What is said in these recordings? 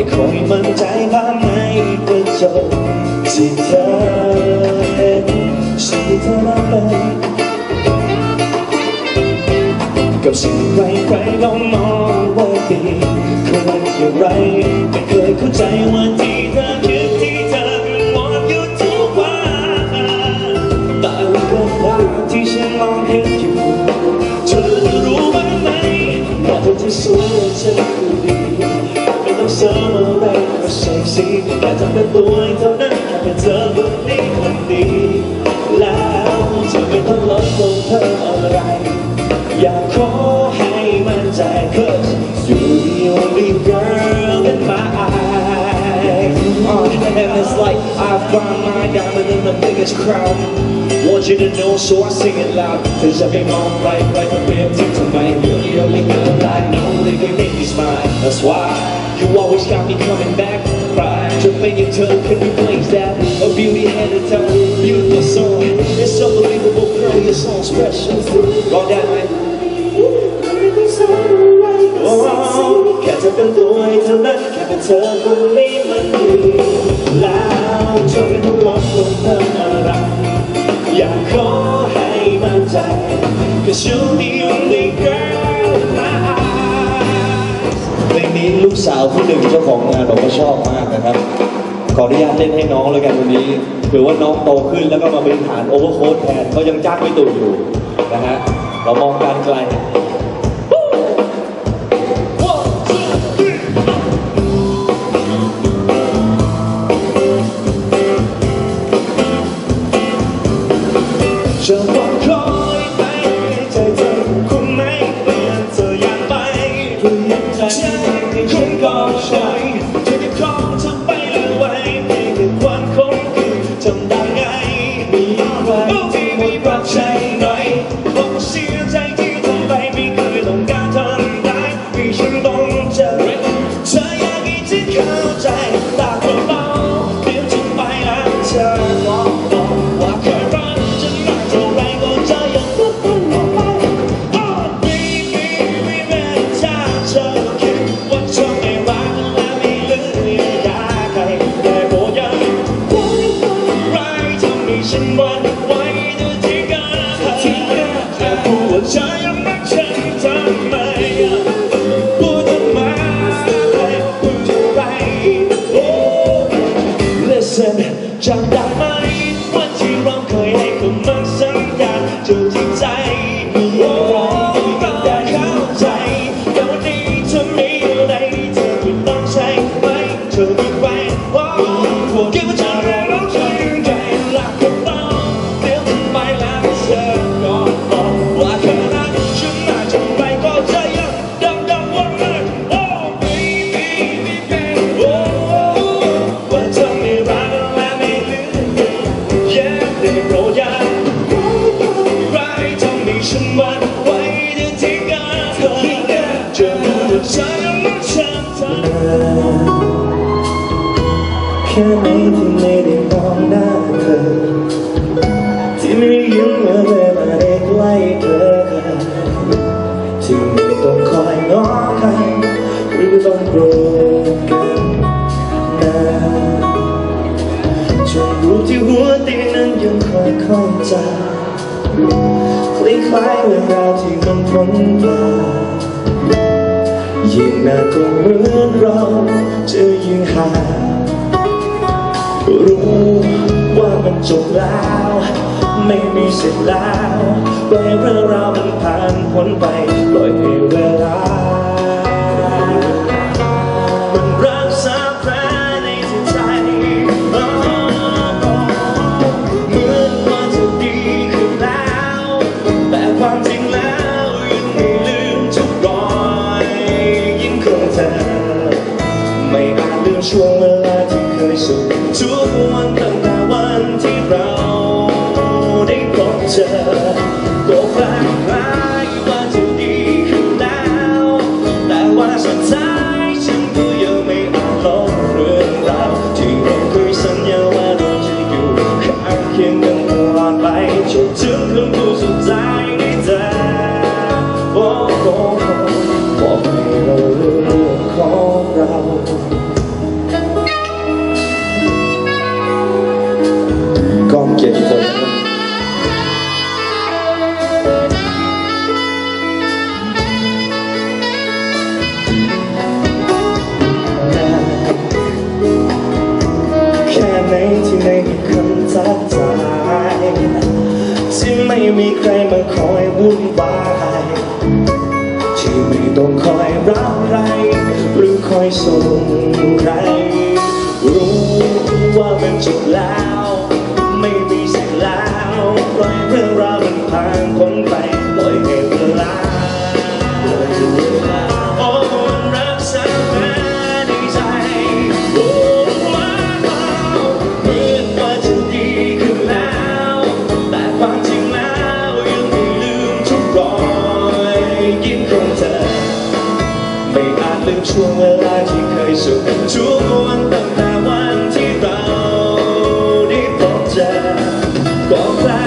ไม่คอยมั่นใจภายในกระจกที่เธอเห็นสิ่งที่เธอรับเป็นกับสิ่งใครใครก็มองว่าดีคือมันอย่างไรไม่เคยเข้าใจว่าที่เธอ สีแต่ทำเป็นตัวเท่านั้นแค่เป็นเธอคนนี้คนดีแล้วเธอไม่ต้องลดลงเพิ่มอะไร อยากขอให้มั่นใจ cause you're the only girl in my eyes uh, and it's like I find my diamond in the biggest crowd want you to know so I sing it loud cause every mom right right from here to tonight you're the only girl I know that can make me smile that's why you always got me coming back right your finger toe can replace that a beauty hand to tell beautiful song it's unbelievable girl you're so special all that man โอ้แค่เธอเป็นตัวให้เท่านั้นแค่เป็นเธอคนนี้มันดีแล้วเธอไม่ต้องลดลงเพิ่มอะไรอยากขอให้มั่นใจ Cause you're the only นี้ลูกสาวผู้หนึ่งเจ้าของงานบอกว่าชอบมากนะครับ ขออนุญาตเล่นให้น้องแล้วกันวันนี้เผื่อว่าน้องโตขึ้นแล้วก็มาบริหารโอเวอร์โค้ดแทนเขายังจ้างไม่ตู่อยู่นะฮะ เรามองการไกลจะบอกคอยไปใจเธอคงไม่เปลี่ยนเธออยากไปเพื่อยังใจ แค่ไหนที่ไม่ได้มองหน้าเธอ ที่ไม่ได้ยิ้มเมื่อเธอมาได้ใกล้เธอที่ไม่ต้องคอยง้อใครหรือต้องโกรธกันนานจนรู้ที่หัวเตียงนั้นยังคอยเข้าใจคล้ายๆเรื่องราวที่มันพ้นพลาดยิ่งน่าก็เหมือน ไม่มีสิทธิ์แล้วปล่อยเรื่องราวมันผ่านพ้นไปปล่อยให้เวลา มันรักษาแผลในใจเหมือนว่าจะดีขึ้นแล้ว แต่ความจริงแล้วยังไม่ลืมทุกรอยยิ้มของเธอไม่อาจลืมช่วงเวลาที่เคยสุขทุกวันตั้งแต่ พบเจอก็คล้ายคล้ายว่าจะดีขึ้นแล้วแต่ว่าสุดท้ายฉันก็ยังไม่อาจลบเที่ไม่มีใครมาคอยวุ่นวายที่ไม่ต้องคอยรักใคร หรือคอยส่งใคร รู้ว่ามันจบแล้ว Don't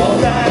alright.